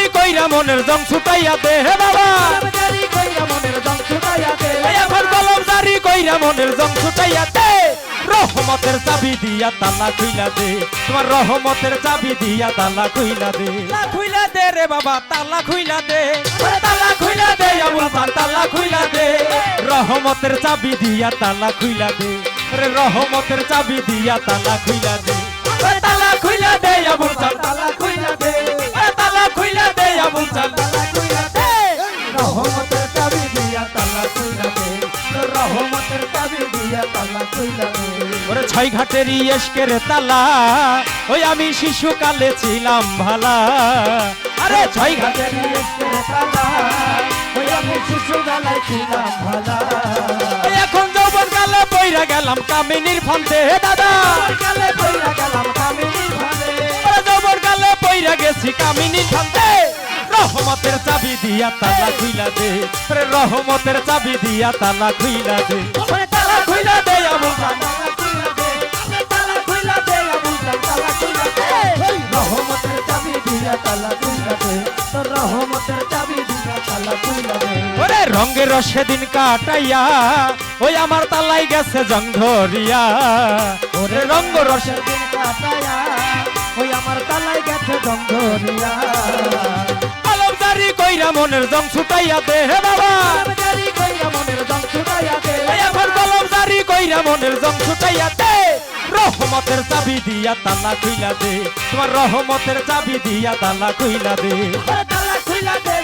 জারি কইরা মনের জং ছুটাইয়া দে হে বাবা জারি কইরা মনের জং ছুটাইয়া দে এই কলম জারি কইরা মনের জং ছুটাইয়া দে রহমতের চাবি দিয়া তালা খুইলা দে তোমার রহমতের চাবি দিয়া তালা খুইলা দে তালা খুইলা দে রে বাবা তালা খুইলা দে তালা খুইলা দে খান তালা খুইলা দে রহমতের চাবি দিয়া তালা খুইলা দে রে রহমতের চাবি দিয়া তালা খুইলা দে তালা খুইলা দে খান তালা খুইলা দে রহমতের দিয়া তালা ওরে ছয় ঘাটের ইয়েশকের তালা ওই আমি শিশুকালে ছিলাম ভালা। আরে ছয় ঘাটের তালা ওই আমি শিশুবেলায় ছিলাম ভালা। এখন যৌবন কালে বইরা গেলাম কামিনীর ফন্তে হে দাদা। কালে বইরা গেলাম কামিনী ভালে যৌবন কালে বইরা গেছি কামিনীর ফন্তে। রহমতের চাবি দিয়া তালা খুইলা দে। ওরে রহমতের চাবি দিয়া তালা খুইলা দে। তালা খুইলা দে আবুল রহমতের চাবি দিয়া তালা খুইলা দে। তোর রহমতের চাবি দিয়া তালা খুইলা দে। ওরে রঙের সেদিন কাটাইয়া, ওই আমার তালাই গেছে জং ধরিয়া। ওরে রঙ্গ রসে দিন কাটায়া ওই আমার তালাই গেছে দঙ্গরিয়া আলম জারি কইরা মনের জং ছুটাইয়া দে হে বাবা। জারি কইরা মনের দম ছুটাইয়া দে। এখন কলম জারি কইরা মনের ছুটাইয়া দে। রহমতের চাবি দিয়া তালা খুইলা দে তোমার রহমতের চাবি দিয়া তালা খুইলা দে। তালা খুইলা দে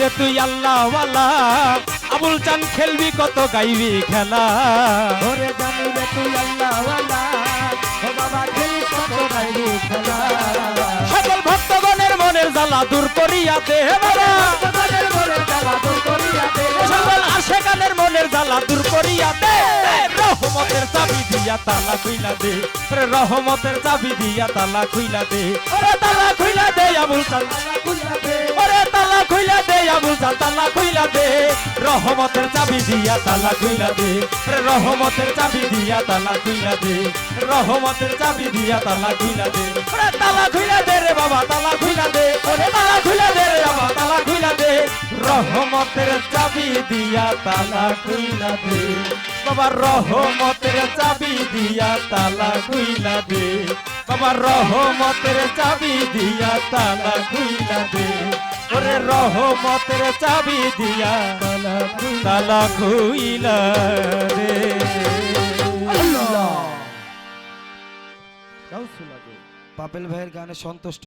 রে তুই আল্লাহ ওয়ালা আবুল চান খেলবি কত গাইবি খেলা। ওরে জানি রে তুই ও বাবা খেলিস কত গাইবি খেলা। সকল ভক্তগণের মনের জ্বালা দূর করিয়া দে বাবা। মনের জ্বালা দূর সকল মনের জ্বালা দূর করিয়া দে রহমতের চাবি দিয়া তালা খুইলা দে রহমতের চাবি দিয়া তালা খুইলা দে ওরে তালা খুইলা দে আবুল ওরে তালা খুইলা দে আবুল তালা খুইলা দে রহমতের চাবি দিয়া তালা খুইলা দে রহমতের চাবি দিয়া তালা খুইলা দে রহমতের চাবি দিয়া তালা খুইলা দে তালা খুইলা দে রে বাবা তালা খুইলা দে রহমতের চাবি দিয়া তালা খুইলা দে। বাবা রহমতের চাবি দিয়া তালা খুইলা দে। বাবা রহমতের চাবি দিয়া তালা খুইলা দে। ওরে রহমতের চাবি দিয়া তালা খুই- তালা খুইলা দে। পাপেল ভাইয়ের গানে সন্তুষ্ট